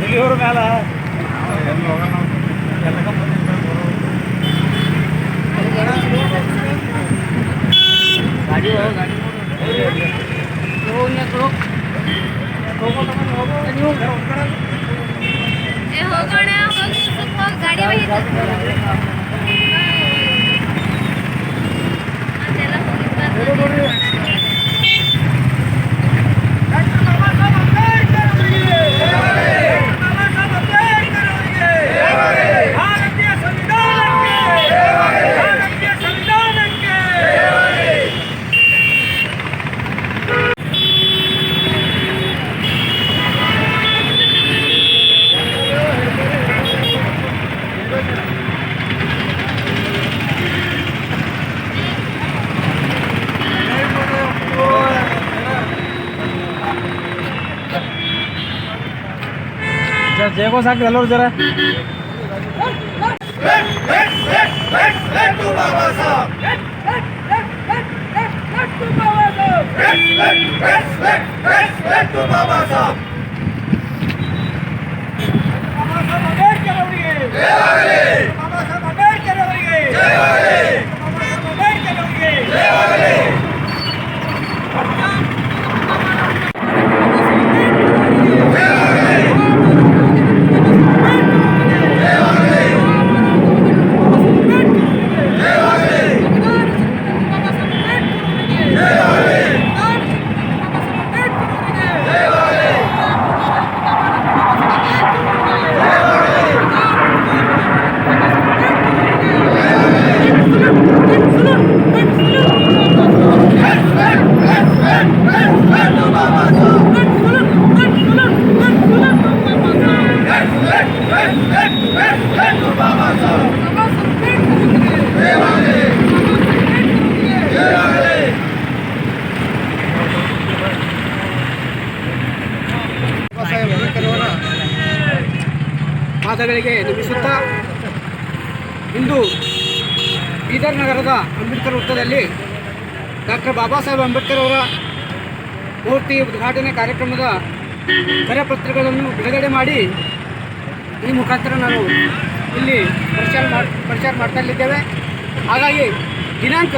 ದಿಲ್ಲಿ ಅವ್ರ ಮ್ಯಾಲ ಗಾಡಿ ಗಾಡಿ ಏ ಹೋಗೋಣ ಹೋಗಿ ಸ್ವಲ್ಪ ಹೋಗಿ ಗಾಡಿ ಜಯಗೋ ಸಾಕು ಎಲ್ಲರೂ ಜರ ಬಾಬಾ ಪಾದಗಳಿಗೆ ನಮಿಸುತ್ತಾ ಇಂದು ಬೀದರ್ ನಗರದ ಅಂಬೇಡ್ಕರ್ ವೃತ್ತದಲ್ಲಿ ಡಾಕ್ಟರ್ ಬಾಬಾ ಸಾಹೇಬ್ ಅಂಬೇಡ್ಕರ್ ಅವರ ಮೂರ್ತಿ ಉದ್ಘಾಟನೆ ಕಾರ್ಯಕ್ರಮದ ಕರಪತ್ರಗಳನ್ನು ಬಿಡುಗಡೆ ಮಾಡಿ ಈ ಮುಖಾಂತರ ನಾವು ಇಲ್ಲಿ ಪ್ರಚಾರ ಮಾಡಿ ಪ್ರಚಾರ ಮಾಡ್ತಾ ಇಲ್ಲಿದ್ದೇವೆ. ಹಾಗಾಗಿ ದಿನಾಂಕ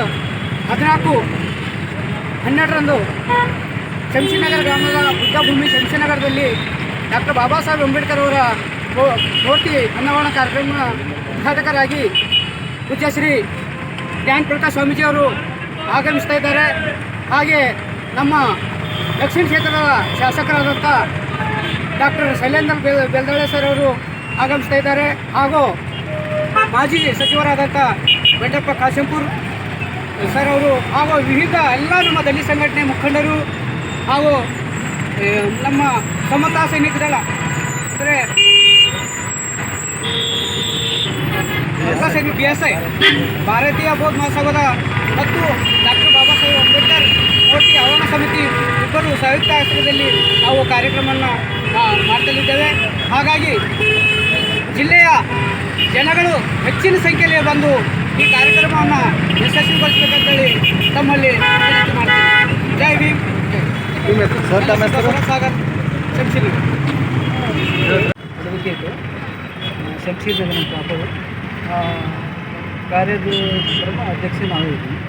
ಹದಿನಾಲ್ಕು ಹನ್ನೆರಡರಂದು ಶಂಶಿನಗರ ಗ್ರಾಮದ ಬುದ್ಧಭೂಮಿ ಶಂಶಿನಗರದಲ್ಲಿ ಡಾಕ್ಟರ್ ಬಾಬಾ ಸಾಹೇಬ್ ಅಂಬೇಡ್ಕರ್ ಅವರ ಮೂರ್ತಿ ಅನ್ನವಾಣ ಕಾರ್ಯಕ್ರಮ ಉದ್ಘಾಟಕರಾಗಿ ಪೂಜ್ಯ ಶ್ರೀ ಪ್ರಕಾಶ್ ಸ್ವಾಮೀಜಿಯವರು ಆಗಮಿಸ್ತಾ ಇದ್ದಾರೆ. ಹಾಗೆ ನಮ್ಮ ದಕ್ಷಿಣ ಕ್ಷೇತ್ರದ ಶಾಸಕರಾದಂಥ ಡಾಕ್ಟರ್ ಶೈಲೇಂದ್ರ ಬೆಲ್, ಬೆಲ್ದಾಳೆ ಸರ್ ಅವರು ಆಗಮಿಸ್ತಾ ಇದ್ದಾರೆ. ಹಾಗೂ ಮಾಜಿ ಸಚಿವರಾದಂಥ ಬೆಂಡಪ್ಪ ಕಾಶಂಪುರ್ ಸರ್ ಅವರು ಹಾಗೂ ವಿವಿಧ ಎಲ್ಲ ನಮ್ಮ ದಲಿತ ಸಂಘಟನೆ ಮುಖಂಡರು ಹಾಗೂ ನಮ್ಮ ಸಮತಾ ಸೈನಿಕ ಅಂದರೆ ಸೈನಿಕ ಬಿ ಎಸ್ ಐ. ಭಾರತೀಯ ಬೋಧ ಮಹಾಸಭಾದ ಮತ್ತು ಡಾಕ್ಟರ್ ಬಾಬಾ ಸಾಹೇಬ್ ಅಂಬೇಡ್ಕರ್ ಮೂರ್ತಿ ಆವರಣ ಸಮಿತಿ ಇಬ್ಬರು ಸಂಯುಕ್ತ ಆಶ್ರಯದಲ್ಲಿ ನಾವು ಕಾರ್ಯಕ್ರಮವನ್ನು ಮಾಡ್ತಲಿದ್ದೇವೆ. ಹಾಗಾಗಿ ಜಿಲ್ಲೆಯ ಜನಗಳು ಹೆಚ್ಚಿನ ಸಂಖ್ಯೆಯಲ್ಲಿ ಬಂದು ಈ ಕಾರ್ಯಕ್ರಮವನ್ನು ಯಶಸ್ವಿಗೊಳಿಸಬೇಕಂತೇಳಿ ತಮ್ಮಲ್ಲಿ ಜೈ ಭೀಮ್. ಸಾಗರ್ ಶಂಶಿನಿ ಅಡ್ವೊಕೇಟು ಶಂಶೀರ್ ಪಾಪರು कार्य अध्यक्ष नावे होती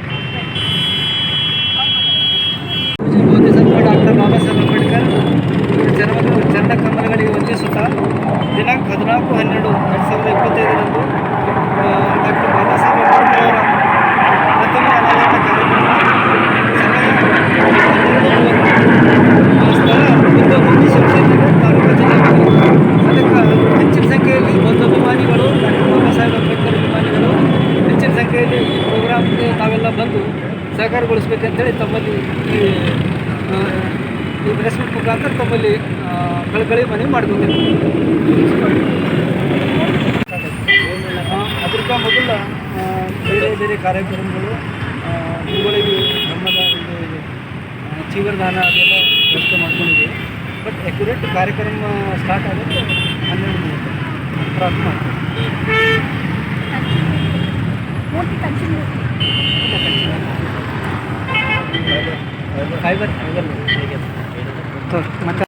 ಸಹಕಾರಗೊಳಿಸ್ಬೇಕಂತೇಳಿ ತಮ್ಮಲ್ಲಿ ಈ ಈ ಮುಖಾಂತರ ತಮ್ಮಲ್ಲಿ ಕಳಕಳಿ ಮನವಿ ಮಾಡ್ಕೊತೀನಿ ಅದಕ್ಕೆ ಮೊದಲ ಬೇರೆ ಬೇರೆ ಕಾರ್ಯಕ್ರಮಗಳು ಇವುಗಳಿಗೆ ನಮ್ಮದ ಒಂದು ಜೀವನದಾನ ಅದೆಲ್ಲ ವ್ಯವಸ್ಥೆ ಮಾಡ್ಕೊಂಡಿದ್ದೀವಿ ಬಟ್ ಅಕ್ಯುರೇಟ್ ಕಾರ್ಯಕ್ರಮ ಸ್ಟಾರ್ಟ್ ಆಗುತ್ತೆ ಹನ್ನೆರಡು ಮೂವತ್ತು. ಪ್ರಾರ್ಥನೆ ಮಾಡ್ತೀವಿ ಮೂರ್ತಿ ಕಂಚಿನ ಮೂರ್ತಿ ಇಲ್ಲ, ಖಂಡಿತ. ಫೈಬರ್ ಮತ್ತೆ